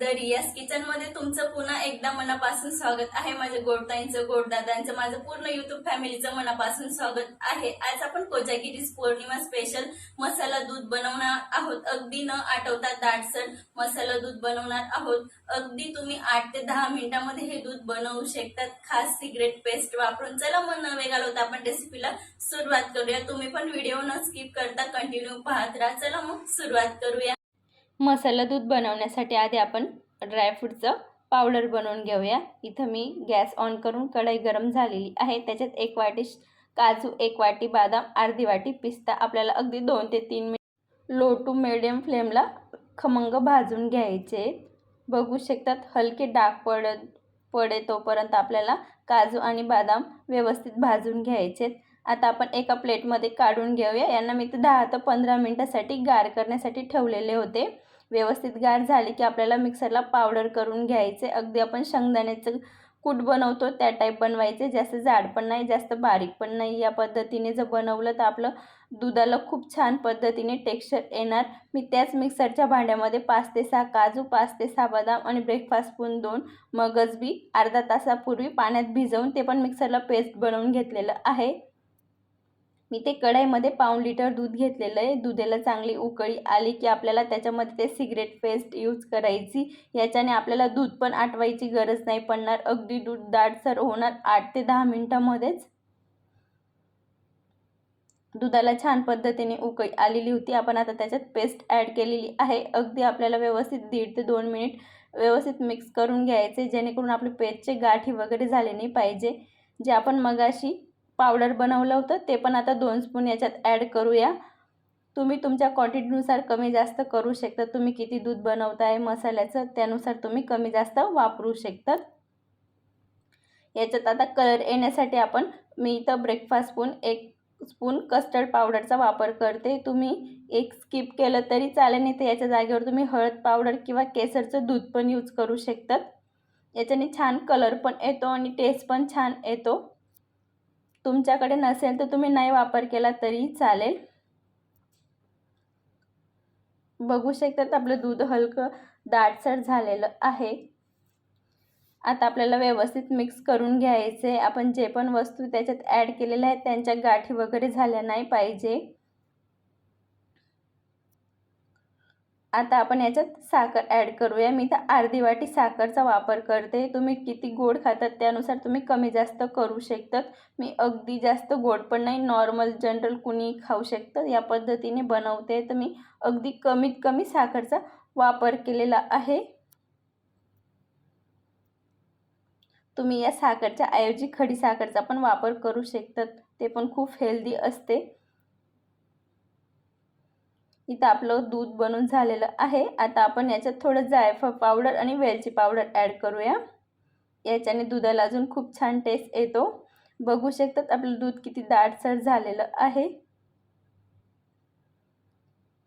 दर या किचनमध्ये तुमचं पुन्हा एकदा मनापासून स्वागत आहे. माझ्या गोडताईंचं गोडदादांचं माझं पूर्ण युट्यूब फॅमिलीचं मनापासून स्वागत आहे. आज आपण कोजागिरी पौर्णिमा स्पेशल मसाला दूध बनवणार आहोत. अगदी न आठवता दाटसर मसाला दूध बनवणार आहोत. अगदी तुम्ही आठ ते दहा मिनिटांमध्ये हे दूध बनवू शकतात. खास सिगरेट पेस्ट वापरून. चला मग न वेळ घालवता आपण रेसिपीला सुरुवात करूया. तुम्ही पण व्हिडिओ न स्किप करता कंटिन्यू पाहत राहा. चला मग सुरुवात करूया. मसाला दूध बनवण्यासाठी आधी आपण ड्रायफ्रूटचं पावडर बनवून घेऊया. इथं मी गॅस ऑन करून कढई गरम झालेली आहे. त्याच्यात एक वाटी काजू एक वाटी बदाम अर्धी वाटी पिस्ता. आपल्याला अगदी दोन ते तीन मिनिट लो टू मिडियम फ्लेमला खमंग भाजून घ्यायचे. बघू शकतात हलके डाग पडत पडे तोपर्यंत आपल्याला काजू आणि बदाम व्यवस्थित भाजून घ्यायचेत आता आपण एका प्लेटमध्ये काढून घेऊया. यांना मी तर दहा ते पंधरा मिनटासाठी गार करण्यासाठी ठेवलेले होते. व्यवस्थित गार झाली की आपल्याला मिक्सरला पावडर करून घ्यायचे. अगदी आपण शेंगदाण्याचं कूट बनवतो त्या टाईप बनवायचे. जास्त जाड पण नाही जास्त बारीक पण नाही. या पद्धतीने जर बनवलं तर आपलं दुधाला खूप छान पद्धतीने टेक्स्चर येणार. मी त्याच मिक्सरच्या भांड्यामध्ये पाच ते सहा काजू पाच ते सहा बदाम आणि ब्रेकफास्ट स्पून दोन मगज बी अर्धा तासापूर्वी पाण्यात भिजवून ते पण मिक्सरला पेस्ट बनवून घेतलेलं आहे. मी ते कढईमध्ये पाऊण लिटर दूध घेतलेलं आहे. दुधाला चांगली उकळी आली की आपल्याला त्याच्यामध्ये ते सिगरेट पेस्ट यूज करायची. याच्याने आपल्याला दूध पण आटवायची गरज नाही पडणार. अगदी दूध दाटसर होणार आठ ते दहा मिनटामध्येच. दुधाला छान पद्धतीने उकळी आलेली होती. आपण आता त्याच्यात पेस्ट ॲड केलेली आहे. अगदी आपल्याला व्यवस्थित दीड ते दोन मिनिट व्यवस्थित मिक्स करून घ्यायचे जेणेकरून आपले पेस्टचे गाठी वगैरे झाले नाही पाहिजे. जे आपण मगाशी पावडर बनवलं होतं ते पण आता दोन स्पून याच्यात ॲड करूया. तुम्ही तुमच्या क्वांटिटीनुसार कमी जास्त करू शकता. तुम्ही किती दूध बनवताय मसाल्याचं त्यानुसार तुम्ही कमी जास्त वापरू शकतात याच्यात आता कलर येण्यासाठी आपण मी इथं ब्रेकफास्ट स्पून एक स्पून कस्टर्ड पावडरचा वापर करते. तुम्ही एक स्किप केलं तरी चालेल नाही तर याच्या जागेवर तुम्ही हळद पावडर किंवा केसरचं दूध पण यूज करू शकतात. याच्याने छान कलर पण येतो आणि टेस्ट पण छान येतो. तुमच्याकडे नसेल तर तुम्ही नाही वापर केला तरी चालेल. बघू शकतात आपलं दूध हलकं दाटसर झालेलं आहे. आता आपल्याला व्यवस्थित मिक्स करून घ्यायचे आपण जे पण वस्तू त्याच्यात ॲड केलेल्या आहेत त्यांच्या गाठी वगैरे झाल्या नाही पाहिजे. आता आपण याच्यात साखर ॲड करूया. मी तर अर्धी वाटी साखरचा वापर करते. तुम्ही किती गोड खातात त्यानुसार तुम्ही कमी जास्त करू शकतात. मी अगदी जास्त गोड पण नाही नॉर्मल जनरल कुणी खाऊ शकतं. या पद्धतीने बनवते. तर मी अगदी कमीत कमी साखरचा वापर केलेला आहे. तुम्ही या साखरच्या ऐवजी खडी साखरचा पण वापर करू शकतात. ते पण खूप हेल्दी असते. इथं आपलं दूध बनून झालेलं आहे. आता आपण याच्यात थोडं जायफळ पावडर आणि वेलची पावडर ॲड करूया. याच्याने दुधाला अजून खूप छान टेस्ट येतो. बघू शकतात आपलं दूध किती दाटसर झालेलं आहे.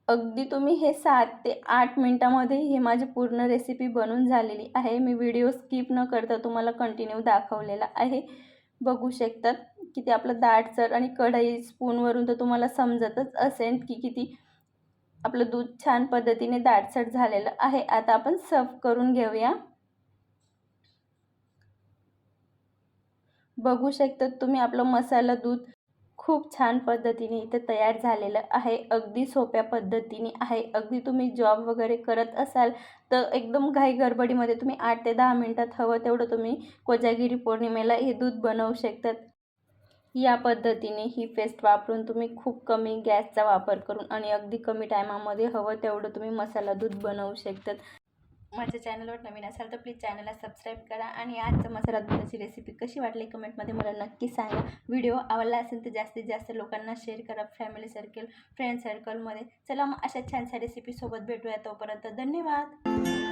अगदी तुम्ही हे सात ते आठ मिनटामध्ये हे माझी पूर्ण रेसिपी बनून झालेली आहे. मी व्हिडिओ स्किप न करता तुम्हाला कंटिन्यू दाखवलेला आहे. बघू शकतात किती आपलं दाटसर आणि कढई स्पूनवरून तर तुम्हाला समजतच असेल की किती आपलं दूध छान पद्धतीने दाटसट झालेलं आहे. आता आपण सर्व करून घेऊया. बघू शकतात तुम्ही आपलं मसाला दूध खूप छान पद्धतीने इथं तयार झालेलं आहे. अगदी सोप्या पद्धतीने आहे. अगदी तुम्ही जॉब वगैरे करत असाल तर एकदम घाई गडबडीमध्ये तुम्ही आठ ते दहा मिनटात हवं तेवढं तुम्ही कोजागिरी पौर्णिमेला हे दूध बनवू शकतात. या पद्धतीने ही पेस्ट वापरून तुम्ही खूप कमी गॅसचा वापर करून आणि अगदी कमी टायमामध्ये हवं तेवढं तुम्ही मसाला दूध बनवू शकतात. माझ्या चॅनलवर नवीन असाल तर प्लीज चॅनलला सबस्क्राईब करा आणि आजचं मसाला दुधाची रेसिपी कशी वाटली कमेंटमध्ये मला नक्की सांगा. व्हिडिओ आवडला असेल तर जास्तीत जास्त लोकांना शेअर करा फॅमिली सर्कल फ्रेंड सर्कलमध्ये चला मग अशा छानशा रेसिपीसोबत भेटूया तोपर्यंत धन्यवाद.